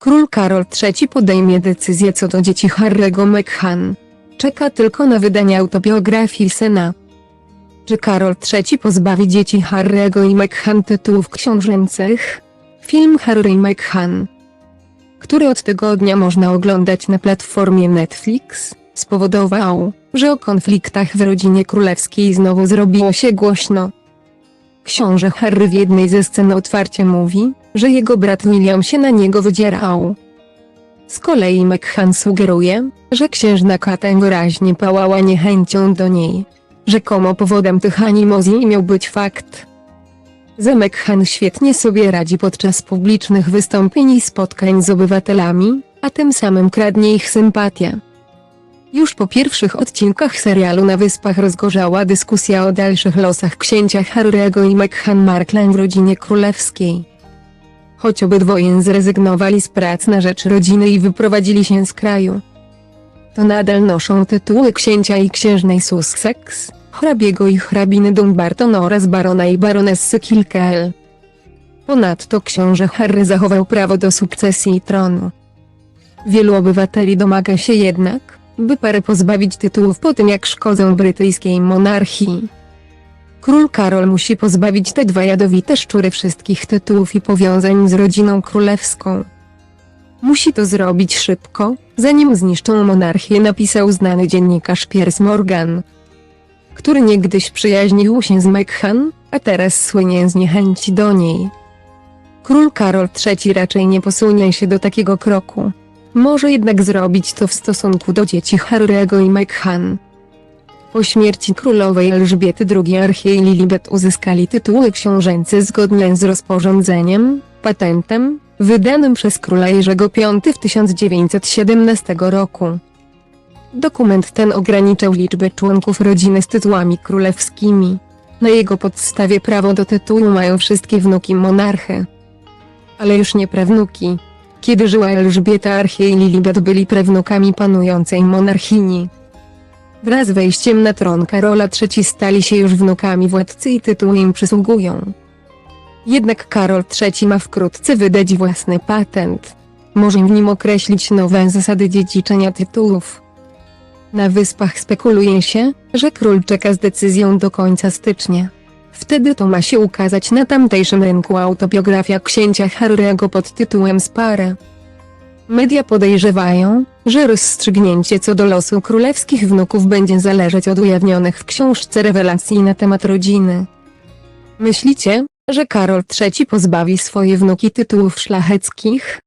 Król Karol III podejmie decyzję co do dzieci Harry'ego Meghan. Czeka tylko na wydanie autobiografii syna. Czy Karol III pozbawi dzieci Harry'ego i Meghan tytułów książęcych? Film Harry i Meghan, który od tygodnia można oglądać na platformie Netflix, spowodował, że o konfliktach w rodzinie królewskiej znowu zrobiło się głośno. Książę Harry w jednej ze scen otwarcie mówi, że jego brat William się na niego wydzierał. Z kolei Meghan sugeruje, że księżna Kate wyraźnie pałała niechęcią do niej. Rzekomo powodem tych animozji miał być fakt, że Meghan świetnie sobie radzi podczas publicznych wystąpień i spotkań z obywatelami, a tym samym kradnie ich sympatię. Już po pierwszych odcinkach serialu na Wyspach rozgorzała dyskusja o dalszych losach księcia Harry'ego i Meghan Markle w rodzinie królewskiej. Choć obydwoje zrezygnowali z prac na rzecz rodziny i wyprowadzili się z kraju, to nadal noszą tytuły księcia i księżnej Sussex, hrabiego i hrabiny Dumbarton oraz barona i baronessy Kilkeel. Ponadto książę Harry zachował prawo do sukcesji tronu. Wielu obywateli domaga się jednak, by parę pozbawić tytułów po tym jak szkodzą brytyjskiej monarchii. Król Karol musi pozbawić te dwa jadowite szczury wszystkich tytułów i powiązań z rodziną królewską. Musi to zrobić szybko, zanim zniszczą monarchię napisał znany dziennikarz Piers Morgan, który niegdyś przyjaźnił się z Meghan, a teraz słynie z niechęci do niej. Król Karol III raczej nie posunie się do takiego kroku. Może jednak zrobić to w stosunku do dzieci Harry'ego i Meghan. Po śmierci królowej Elżbiety II Archie i Lilibet uzyskali tytuły książęce zgodnie z rozporządzeniem, patentem, wydanym przez króla Jerzego V w 1917 roku. Dokument ten ograniczał liczbę członków rodziny z tytułami królewskimi. Na jego podstawie prawo do tytułu mają wszystkie wnuki monarchy. Ale już nie prawnuki. Kiedy żyła Elżbieta Archie i Lilibet byli prawnukami panującej monarchini. Wraz z wejściem na tron Karola III stali się już wnukami władcy i tytuły im przysługują. Jednak Karol III ma wkrótce wydać własny patent. Może w nim określić nowe zasady dziedziczenia tytułów. Na wyspach spekuluje się, że król czeka z decyzją do końca stycznia. Wtedy to ma się ukazać na tamtejszym rynku autobiografia księcia Harry'ego pod tytułem Spare. Media podejrzewają, że rozstrzygnięcie co do losu królewskich wnuków będzie zależeć od ujawnionych w książce rewelacji na temat rodziny. Myślicie, że Karol III pozbawi swoje wnuki tytułów szlacheckich?